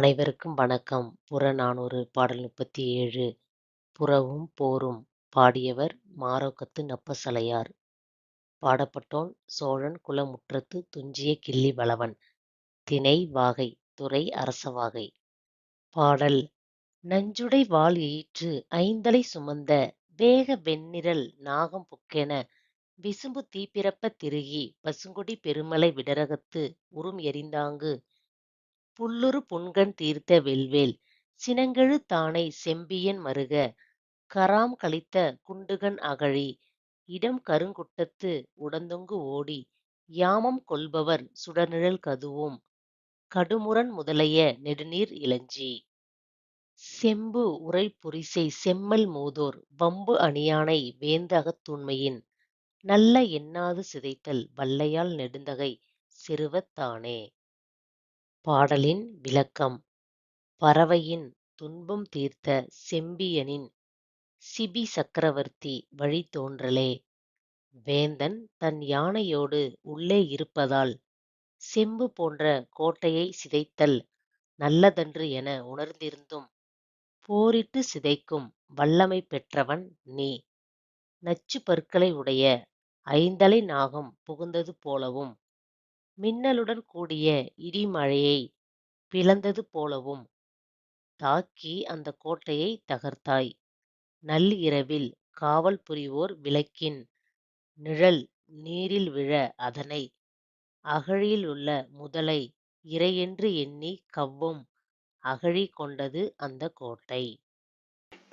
அனைவருக்கும் வணக்கம். புறநானூறு பாடல் முப்பத்தி ஏழு. புறவும் போரும் பாடியவர் மாரோக்கத்து நப்பசலையார். பாடப்பட்டோன் சோழன் குலமுற்றத்து துஞ்சிய கிள்ளி வளவன். திணை: வாகை. துறை: அரசவாகை. பாடல் நஞ்சுடை வாள் எயிற்று ஐந்தலை சுமந்த வேக வெண்ணிரல் நாகம் புக்கென விசும்பு தீப்பிறப்ப திருகி பசுங்குடி பெருமலை விடரகத்து உறும் எறிந்தாங்கு புல்லுறு புன்கண் தீர்த்த வெல்வேல் சினங்கெழு தானை செம்பியன் மருக கராம் கலித்த குண்டுகண் அகழி இடம் கருங்குட்டத்து உடந்தொங்கு ஓடி யாமம் கொள்பவர் சுடர்நிழல் கதுவும் கடுமுரண் முதலைய நெடுநீர் இலஞ்சி செம்பு உறைப்புரிசை செம்மல் மூதோர் வம்பு அணியானை வேந்தகத் அகத்தூண்மையின் நல்ல எண்ணாது சிதைத்தல் வல்லையால் நெடுந்தகை செருவத் தானே. பாடலின் விளக்கம் பறவையின் துன்பம் தீர்த்த செம்பியனின் சிபி சக்கரவர்த்தி வழித்தோன்றலே. வேந்தன் தன் யானையோடு உள்ளே இருப்பதால் செம்பு போன்ற கோட்டையை சிதைத்தல் நல்லதன்று என உணர்ந்திருந்தும் போரிட்டு சிதைக்கும் வல்லமை பெற்றவன் நீ. நச்சு பற்களை உடைய ஐந்தலை நாகம் புகுந்தது போலவும் மின்னலுடன் கூடிய இடிமழையை பிளந்தது போலவும் தாக்கி அந்தக் கோட்டையைத் தகர்த்தாய். நள்ளிரவில் காவல் புரிவோர் விளக்கின் நிழல் நீரில் விழ அதனை அகழியிலுள்ள முதலை இரையென்று எண்ணிக் கவ்வும் அகழி கொண்டது அந்தக் கோட்டை.